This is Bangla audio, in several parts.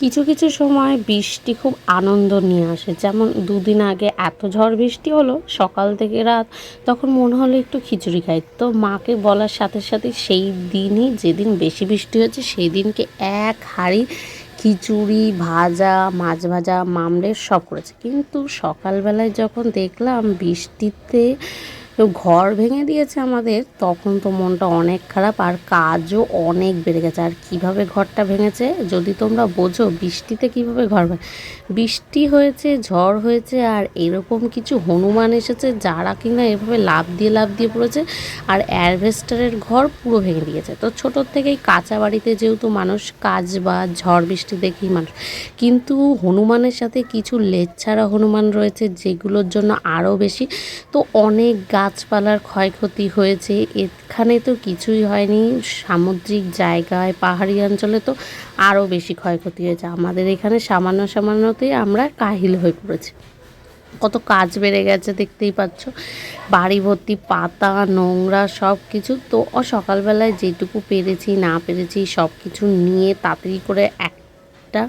কিছু কিছু সময় বৃষ্টি খুব আনন্দ নিয়ে আসে। যেমন দুদিন আগে এত ঝড় বৃষ্টি হলো, সকাল থেকে রাত, তখন মনে হলো একটু খিচুড়ি খাই। তো মাকে বলার সাথে সাথে সেই দিনই যেদিন বেশি বৃষ্টি হয়েছে সেই দিনকে এক হাঁড়ি খিচুড়ি, ভাজা, মাছ ভাজা মামলের সব করেছে। কিন্তু সকালবেলায় যখন দেখলাম বৃষ্টিতে তো ঘর ভেঙে দিয়েছে আমাদের, তখন তো মনটা অনেক খারাপ আর কাজও অনেক বেড়ে গেছে। আর কীভাবে ঘরটা ভেঙেছে, যদি তোমরা বোঝো বৃষ্টিতে কীভাবে ঘর বৃষ্টি হয়েছে, ঝড় হয়েছে আর এরকম কিছু হনুমান এসেছে যারা কিনা এভাবে লাভ দিয়ে লাভ দিয়ে পড়েছে আর অ্যারভেস্টারের ঘর পুরো ভেঙে দিয়েছে। তো ছোটোর থেকেই কাঁচা বাড়িতে যেহেতু মানুষ, কাজ বা ঝড় বৃষ্টি দেখেই মানুষ। কিন্তু হনুমানের সাথে কিছু লেজ ছাড়া হনুমান রয়েছে যেগুলোর জন্য আরও বেশি। তো অনেক গাছপালার ক্ষয়ক্ষতি হয়েছে, এখানে তো কিছুই হয়নি। সামুদ্রিক জায়গায়, পাহাড়ি অঞ্চলে তো আরও বেশি ক্ষয়ক্ষতি হয়েছে। আমাদের এখানে সামান্য সামান্যতেই আমরা কাহিল হয়ে পড়েছি। কত কাজ বেড়ে গেছে দেখতেই পাচ্ছ। বাড়ি ভর্তি, পাতা, নোংরা সব কিছু। তো সকালবেলায় যেটুকু পেরেছি, না পেরেছি সব কিছু নিয়ে তাড়াতাড়ি করে একটা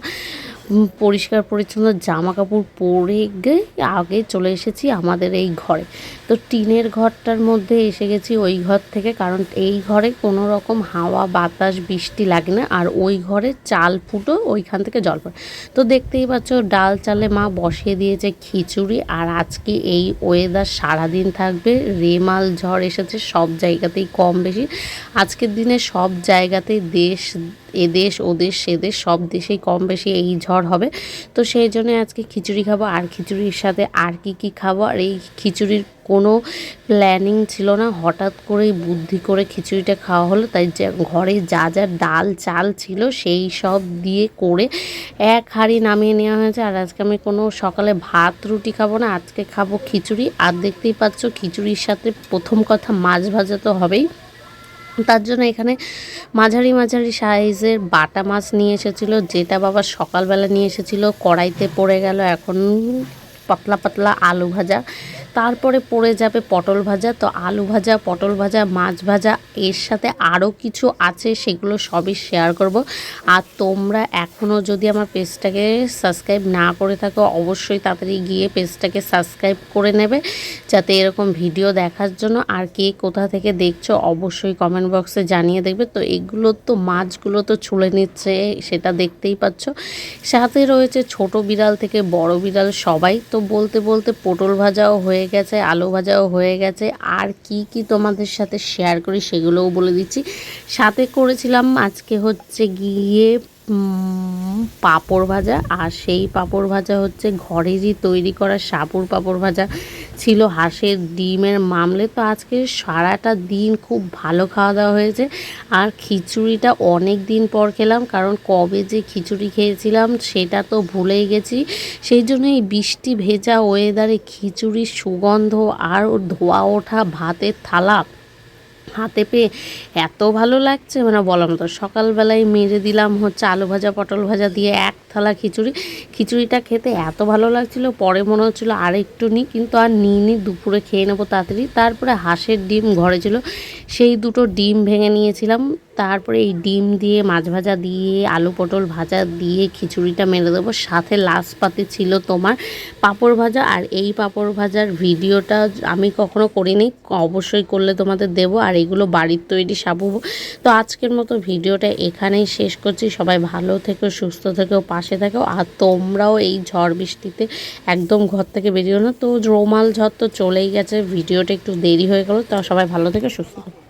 পরিষ্কার পরিচ্ছন্ন জামা কাপড় পরে গিয়ে আগে চলে এসেছি আমাদের এই ঘরে। তো টিনের ঘরটার মধ্যে এসে গেছি ওই ঘর থেকে, কারণ এই ঘরে কোনো রকম হাওয়া, বাতাস, বৃষ্টি লাগে না, আর ওই ঘরে চাল ফুটো ওইখান থেকে জল পড়ে। তো দেখতেই পাচ্ছ ডাল চালে মা বসিয়ে দিয়েছে খিচুড়ি, আর আজকে এই ওয়েদার সারাদিন থাকবে, রেমাল ঝড় এসেছে সব জায়গাতেই কম বেশি। আজকের দিনে সব জায়গাতেই দেশ এদেশ ওদেশ সেদেশ সব দেশেই কম বেশি এই ঝড় হবে। তো সেই জন্য আজকে খিচুড়ি খাব। আর খিচুড়ির সাথে আর কি কি খাব? আর এই খিচুড়ির কোনো প্ল্যানিং ছিল না। হঠাৎ করেই বুদ্ধি করে খিচুড়িটা খাওয়া হলো। তাই ঘরে যা যা ডাল, চাল ছিল, সেই সব দিয়ে করে এক হাঁড়ি নামিয়ে নেওয়া হয়েছে। আর আজকে আমি কোনো সকালে ভাত, রুটি খাব না। আজকে খাব খিচুড়ি। আর দেখতেই পাচ্ছ, খিচুড়ির সাথে প্রথম কথা মাছ ভাজা তো হবেই। তার জন্য এখানে মাঝারি মাঝারি সাইজের বাটা মাছ নিয়ে এসেছিল, যেটা বাবা সকালবেলা নিয়ে এসেছিল, কড়াইতে পড়ে গেল, এখন পাতলা পাতলা আলু ভাজা। তারপরে পড়ে যাবে পটল ভাজা। তো আলু ভাজা, পটল ভাজা, মাছ ভাজা, এর সাথে আরও কিছু আছে, সেগুলো সবই শেয়ার করব। আর তোমরা এখনও যদি আমার পেজটাকে সাবস্ক্রাইব না করে থাকো, অবশ্যই তাড়াতাড়ি গিয়ে পেজটাকে সাবস্ক্রাইব করে নেবে, যাতে এরকম ভিডিও দেখার জন্য। আর কে কোথা থেকে দেখছ, অবশ্যই কমেন্ট বক্সে জানিয়ে দেখবে। তো এগুলো তো মাছগুলো তো ছুলে নিচ্ছে, সেটা দেখতেই পাচ্ছ। সাথে রয়েছে ছোট বিড়াল থেকে বড় বিড়াল সবাই। তো বলতে বলতে পটল ভাজাও হয়ে গেছে, আলু ভাজাও হয়ে গেছে। আর কি কি তোমাদের সাথে শেয়ার করি সেগুলোও বলে দিচ্ছি। সাথে করেছিলাম আজকে হচ্ছে গিয়ে পাঁপড় ভাজা আর সেই পাঁপড় ভাজা হচ্ছে ঘরেরই তৈরি করা সাপুর পাঁপড় ভাজা ছিল হাঁসের ডিমের মামলে। তো আজকে সারাটা দিন খুব ভালো খাওয়া দাওয়া হয়েছে আর খিচুড়িটা অনেক দিন পর খেলাম কারণ কবে যে খিচুড়ি খেয়েছিলাম সেটা তো ভুলেই গেছি। সেই জন্য এই বৃষ্টি ভেজা ওয়েদারে খিচুড়ির সুগন্ধ আর ধোয়া ওঠা ভাতের থালা হাতে পেয়ে এত ভালো লাগছে মানে বলার মতো। সকালবেলায় মেরে দিলাম হচ্ছে আলু ভাজা, পটল ভাজা দিয়ে এক থালা খিচুড়ি। খিচুড়িটা খেতে এত ভালো লাগছিল, পরে মনে হচ্ছিল আর একটু নিই কিন্তু আর নিই নি, দুপুরে খেয়ে নেব তাড়াতাড়ি। তারপরে হাঁসের ডিম ঘরে ছিল, সেই দুটো ডিম ভেঙে নিয়েছিলাম। তারপরে এই ডিম দিয়ে, মাছ ভাজা দিয়ে, আলু পটল ভাজা দিয়ে খিচুড়িটা মেরে দেবো। সাথে লাস্ট পাতে ছিল তোমার পাঁপড় ভাজা আর এই পাঁপড় ভাজার ভিডিওটা আমি কখনো করিনি। অবশ্যই করলে তোমাদের দেবো আর এগুলো বাড়ির তৈরি সাবু। তো আজকের মতো ভিডিওটা এখানেই শেষ করছি। সবাই ভালো থেকো, সুস্থ থেকো, পাশে থেকো আর তোমরাও এই ঝড় বৃষ্টিতে একদম ঘর থেকে বেরিও না তো রোমাল ঝড় তো চলেই গেছে, ভিডিওটা একটু দেরি হয়ে গেলো। তো সবাই ভালো থেকে, সুস্থ থেকো।